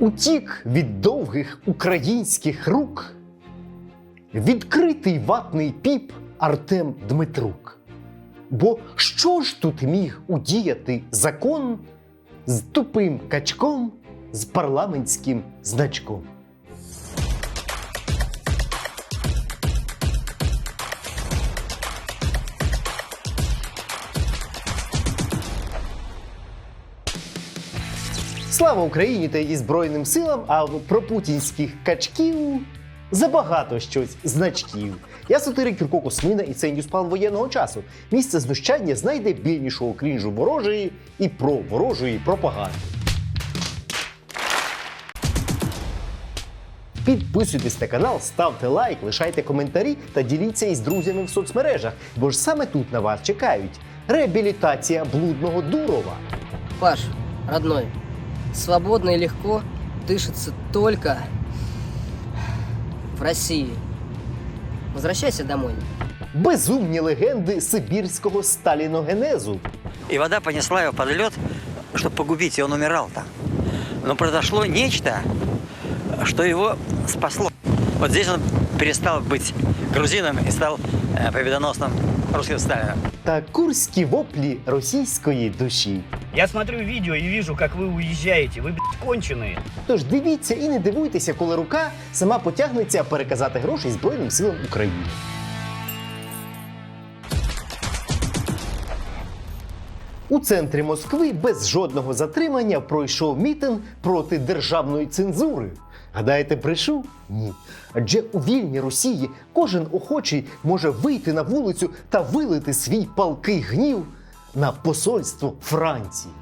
Утік від довгих українських рук відкритий ватний піп Артем Дмитрук. Бо що ж тут міг удіяти закон з тупим качком, з парламентським значком? Слава Україні та її Збройним силам, а про путінських качків забагато щось значків. Я сатирик Юрко Космина і це Ньюспан воєнного часу. Місце знущання знайде більнішого крінжу ворожої і про ворожої пропаганди. Підписуйтесь на канал, ставте лайк, лишайте коментарі та діліться із друзями в соцмережах, бо ж саме тут на вас чекають реабілітація блудного Дурова. Паш, родной, свободно и легко дышится только в России. Возвращайся домой. Безумні легенди сибірського сталіногенезу. И вода понесла его под лед, чтобы погубить, и он умирал там. Но произошло нечто, что его спасло. Вот здесь он перестал быть грузином и стал э, победоносным русским Сталином. та курські воплі російської душі. Я смотрю видео и вижу, как вы уезжаете. Вы, блядь, конченые. Тож дивіться і не дивуйтеся, коли рука сама потягнеться переказати гроші Збройним силам України. У центрі Москви без жодного затримання пройшов мітинг проти державної цензури. Гадаєте, прийшов? Ні. Адже у вільній Росії кожен охочий може вийти на вулицю та вилити свій палкий гнів на посольство Франції.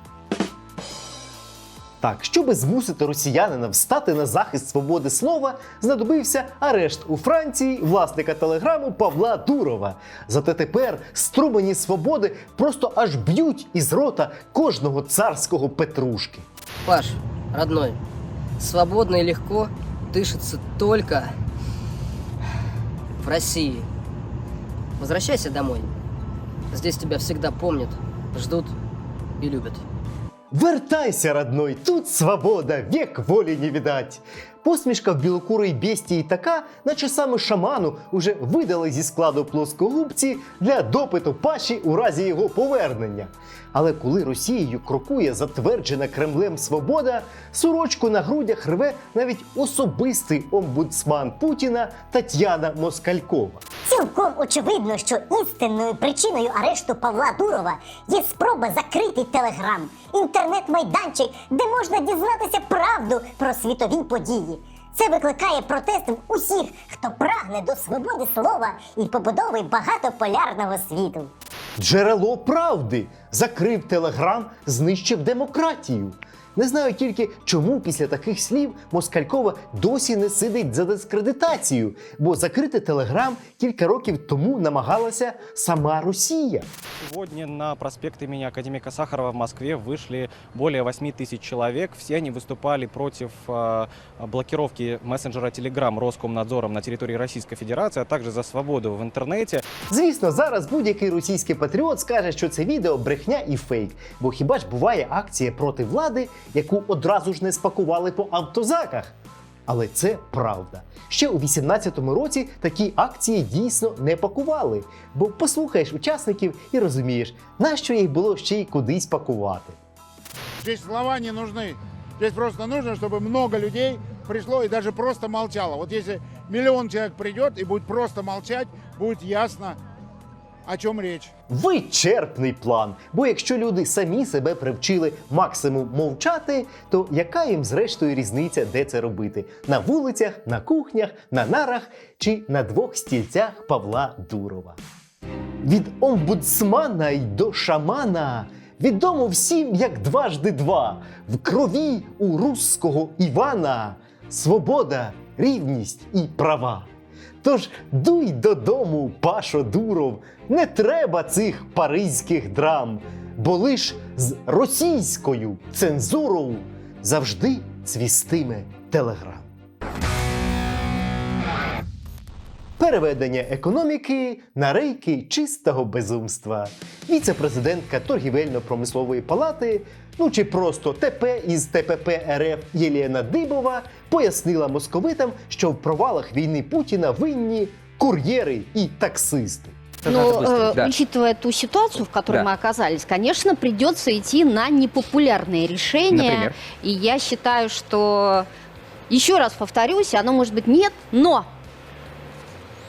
Так, щоби змусити росіянина встати на захист свободи слова, знадобився арешт у Франції власника телеграму Павла Дурова. Зате тепер струмені свободи просто аж б'ють із рота кожного царського петрушки. Паш, родной, свободно и легко дышится только в России. Возвращайся домой. Здесь тебя всегда помнят, ждут и любят. Вертайся, родной, тут свобода, век воли не видать. Посмішка в білокурої бестії така, наче саме шаману уже видали зі складу плоскогубці для допиту паші у разі його повернення. Але коли Росією крокує затверджена Кремлем свобода, сорочку на грудях рве навіть особистий омбудсман Путіна Тетяна Москалькова. Цілком очевидно, що істинною причиною арешту Павла Дурова є спроба закрити телеграм, інтернет-майданчик, де можна дізнатися правду про світові події. Це викликає протест в усіх, хто прагне до свободи слова і побудови багатополярного світу. Джерело правди закрив телеграм, знищив демократію. Не знаю тільки, чому після таких слів Москалькова досі не сидить за дискредитацію, бо закрити телеграм кілька років тому намагалася сама Росія. Сегодня на проспект имени академика Сахарова в Москве вышли более 8 тысяч человек. Все они выступали против э, блокировки мессенджера Telegram Роскомнадзором на территории Российской Федерации, а также за свободу в интернете. Звісно, зараз будь-який російський патріот скаже, що це відео брехня і фейк. Бо хіба ж буває акція проти влади, яку одразу ж не спакували по автозаках? Але це правда. Ще у 18-му році такі акції дійсно не пакували. Бо послухаєш учасників і розумієш, нащо їх було ще й кудись пакувати. Здесь слова не нужны. Здесь просто нужно, чтобы много людей пришло и даже просто молчало. Вот если миллион человек придет и будет просто молчать, будет ясно, о чем речь. Вичерпний план. Бо якщо люди самі себе привчили максимум мовчати, то яка їм зрештою різниця, де це робити? На вулицях, на кухнях, на нарах чи на двох стільцях Павла Дурова? Від омбудсмана й до шамана відомо всім як дважди два. В крові у руського Івана свобода, рівність і права. Тож дуй додому, Пашо Дуров, не треба цих паризьких драм, бо лиш з російською цензурою завжди цвістиме телеграм Переведення економіки на рейки чистого безумства. Віце-президентка торгівельно-промислової палати, ну чи просто ТП із ТПП РФ Єліна Дибова пояснила московитам, що в провалах війни Путіна винні кур'єри і таксисти. Но, э, да. учитывая ту ситуацию, в которой Да. мы оказались, конечно, придется идти на непопулярные решения. Например? И я считаю, что, еще раз повторюсь, оно может быть нет, но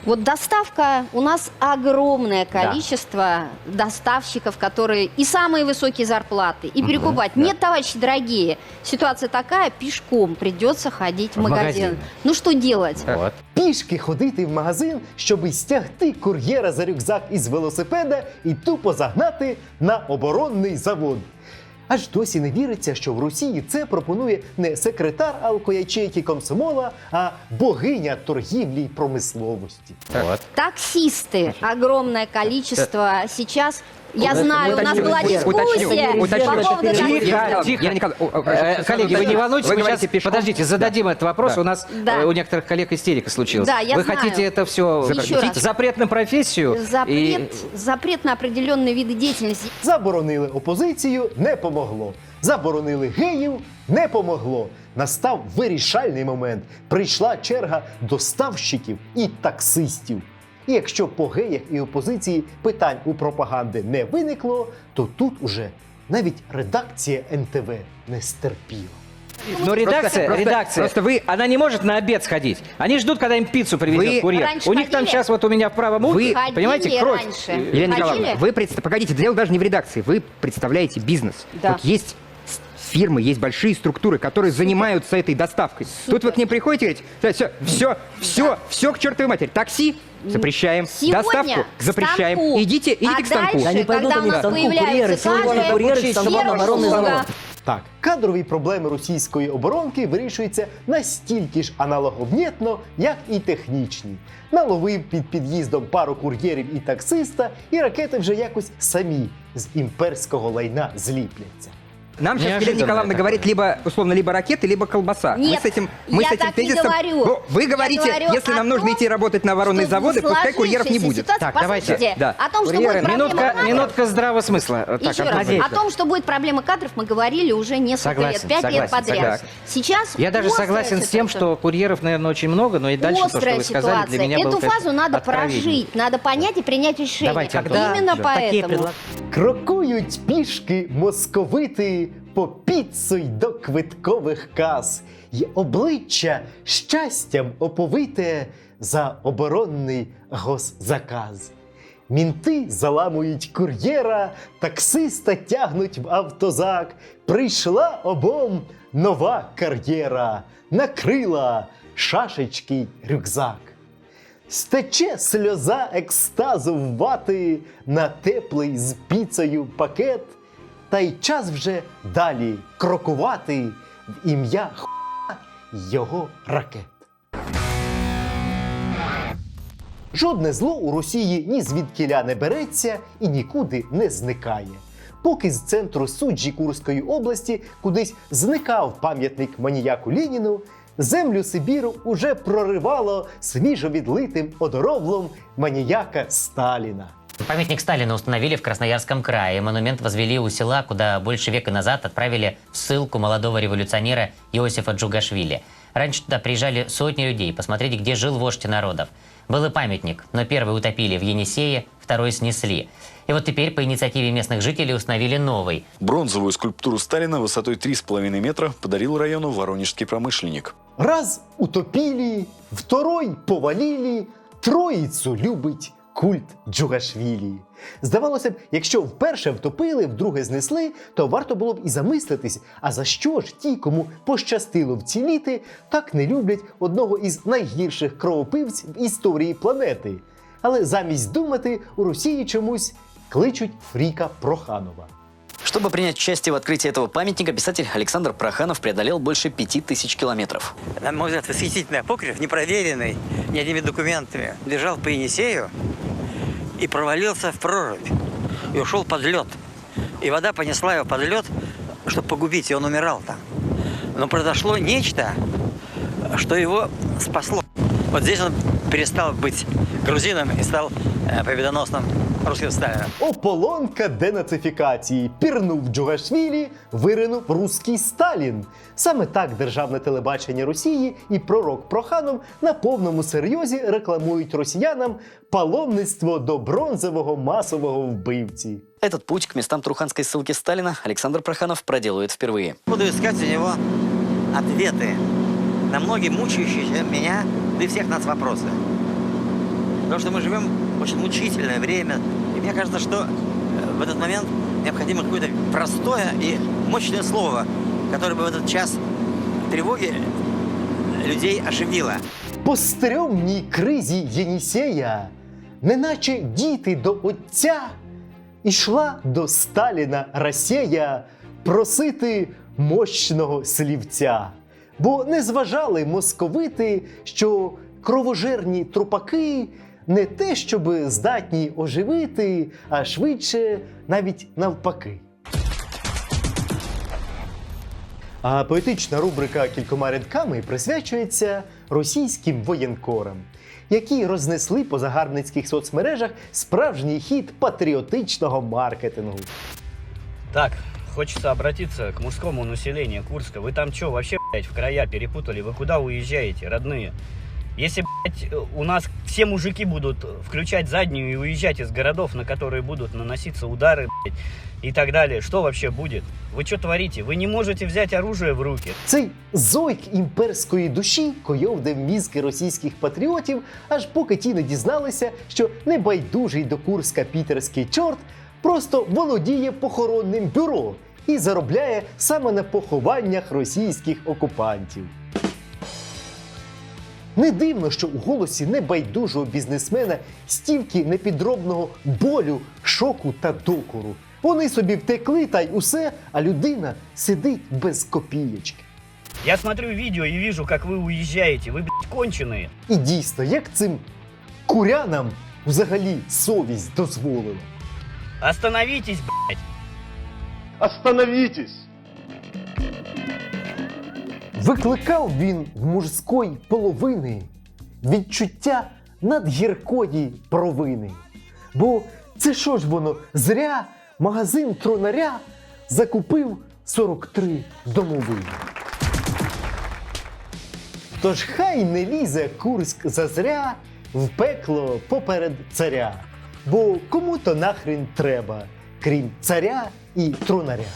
вот доставка, у нас огромное количество доставщиков, которые и самые высокие зарплаты, и перекупать. да. Нет, товарищи дорогие, ситуация такая, пешком придется ходить в, В магазин. магазин. Ну что делать? Вот. Пішки ходити в магазин, щоб стягти кур'єра за рюкзак із велосипеда і тупо загнати на оборонний завод. Аж досі не віриться, що в Росії це пропонує не секретар алкоячейки комсомола, а богиня торгівлі й промисловості. Таксісти, Таксисты, огромное количество сейчас. Я знаю, у нас Уточню, была уточню, дискуссия уточню. по поводу Тихо, таксистов. тихо. Я Николай, Э, э, коллеги, вы не волнуйтесь, Вы мы говорите сейчас, пешком? подождите, зададим этот вопрос. Да. У нас Да. э, у некоторых коллег истерика случилась. Да, я вы знаю. хотите это все Еще раз. запрет на профессию? Запрет, запрет на определенные виды деятельности. Заборонили опозицію, не помогло. Заборонили геїв, не помогло. Настав вирішальний момент. Прийшла черга доставщиків і таксистів. І якщо по геях і опозиції питань у пропаганди не виникло, то тут уже навіть редакція НТВ не стерпіла. Но редакция, просто- редакция, просто вы, она не может на обед сходить. Они ждут, когда им пиццу привезет Вы- курьер. Раньше у них там ходили? сейчас вот у меня в правом ухе, Вы- Ходили понимаете, кровь. раньше. Елена Николаевна, Ходили? вы представ... погодите, дело даже не в редакции. Вы представляете бизнес. Да. Вот есть с- фирмы, есть большие структуры, которые занимаются этой доставкой. Тут вы к ним приходите и говорите, все, все, все, все к чертовой матери. Такси запрещаем, Сегодня доставку к запрещаем. станку. Идите, идите а к станку. дальше, не пойдут когда у они к нас станку, появляются курьеры, сегодня кадры, курьеры к станку первая оборонный услуга. завод. Так, кадрові проблеми російської оборонки вирішуються настільки ж аналоговнєтно, як і технічні. Наловив під під'їздом пару кур'єрів і таксиста, і ракети вже якось самі з імперського лайна зліпляться. Нам сейчас Елена Неожиданно Николаевна это. говорит либо, условно, либо ракеты, либо колбаса. мы Нет, с этим, мы я с этим так не тезисом... говорю. Ну, вы говорите, говорю если нам нужно том, идти работать на воронные заводы, пускай курьеров не будет. ситуации- Так, давайте, да. о том, что Курьеры, будет проблема минутка, кадров, минутка здравого смысла. Э, Еще Так, раз, о том, что будет проблема кадров, мы говорили уже несколько Согласен, лет, пять лет подряд. согласен. Сейчас Я даже согласен с тем, ситуация. что курьеров, наверное, очень много, но и дальше то, что Острая вы сказали, для ситуация. меня было Эту фазу надо прожить, надо понять и принять решение. Именно поэтому. Крокують пішки московити по піцу й до квиткових кас, й обличчя щастям оповите за оборонний госзаказ. Мінти заламують кур'єра, таксиста тягнуть в автозак. Прийшла обом нова кар'єра, накрила шашечки рюкзак. Стече сльоза екстазу в вати на теплий з піцею пакет, та й час вже далі крокувати в ім'я хуя його ракет. Жодне зло у Росії ні звідкіля не береться і нікуди не зникає. Поки з центру суджі Курської області кудись зникав пам'ятник маніяку Леніну, землю Сибіру уже проривало свіжовідлитим одоровлом маніяка Сталіна. Памятник Сталина установили в Красноярском крае. Монумент возвели у села, куда больше века назад отправили в ссылку молодого революционера Иосифа Джугашвили. Раньше туда приезжали сотни людей посмотреть, где жил вождь народов. Был и памятник, но первый утопили в Енисее, второй снесли. И вот теперь по инициативе местных жителей установили новый. Бронзовую скульптуру Сталина высотой 3,5 метра подарил району воронежский промышленник. Раз утопили, второй повалили, троїцю любить культ Джугашвілі. Здавалося б, якщо вперше втопили, вдруге знесли, то варто було б і замислитись, а за що ж ті, кому пощастило вціліти, так не люблять одного із найгірших кровопивць в історії планети. Але замість думати у Росії чомусь кличуть Фріка Проханова. Чтобы принять участие в открытии этого памятника, писатель Александр Проханов преодолел больше пяти тысяч километров. На мой взгляд, восхитительный апокриф, непроверенный ни одними документами, лежал по Енисею и провалился в прорубь. И ушел под лед. И вода понесла его под лед, чтобы погубить, и он умирал там. Но произошло нечто, что его спасло. Вот здесь он перестал быть грузином и стал э, победоносным русским Сталином. Ополонка денацифікації. Пірнув Джугашвілі, виринув руський Сталін. Саме так державне телебачення Росії і пророк Проханов на повному серйозі рекламують росіянам паломництво до бронзового масового вбивці. Этот путь к местам Труханской ссылки Сталина Александр Проханов проделывает впервые. Буду искать у него ответы на многие мучающие меня, да и всех нас вопросы. Потому что мы живем в очень мучительное время. И мне кажется, что э, в этот момент необходимо какое-то простое и мощное слово, которое бы в этот час тревоги людей оживило. По стрьомній кризі Єнісея, неначе діти до отця, ішла до Сталіна Росія просити мощного слівця. Бо не зважали московити, що кровожерні трупаки не те, щоби здатні оживити, а швидше навіть навпаки. А поетична рубрика кількома рядками присвячується російським воєнкорам, які рознесли по загарбницьких соцмережах справжній хід патріотичного маркетингу. Так, хочется обратиться к мужскому населению Курска. Вы там что, вообще, блядь, в края перепутали? Вы куда уезжаете, родные? Если, блядь, у нас все мужики будут включать заднюю и уезжать из городов, на которые будут наноситься удары, блядь, и так далее, что вообще будет? Вы что творите? Вы не можете взять оружие в руки. Цей зойк імперської душі койовдив мізки російських патріотів, аж поки ті не дізналися, що небайдужий до Курська пітерський чорт просто володіє похоронним бюро і заробляє саме на похованнях російських окупантів. Не дивно, що у голосі небайдужого бізнесмена стільки непідробного болю, шоку та докору. Вони собі втекли та й усе, а людина сидить без копієчки. Я смотрю видео и вижу, как вы уезжаете. Вы, блядь, конченые. І дійсно, як цим курянам взагалі совість дозволила? Остановитесь, блядь. Остановітесь! Викликав він в мужської половини відчуття надгіркої провини. Бо це що ж воно зря магазин тронаря закупив 43 домовини. Тож хай не лізе Курськ зазря в пекло поперед царя. Бо кому то нахрен треба, крім царя і тронаря.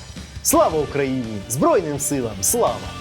Слава Україні! Збройним силам! Слава!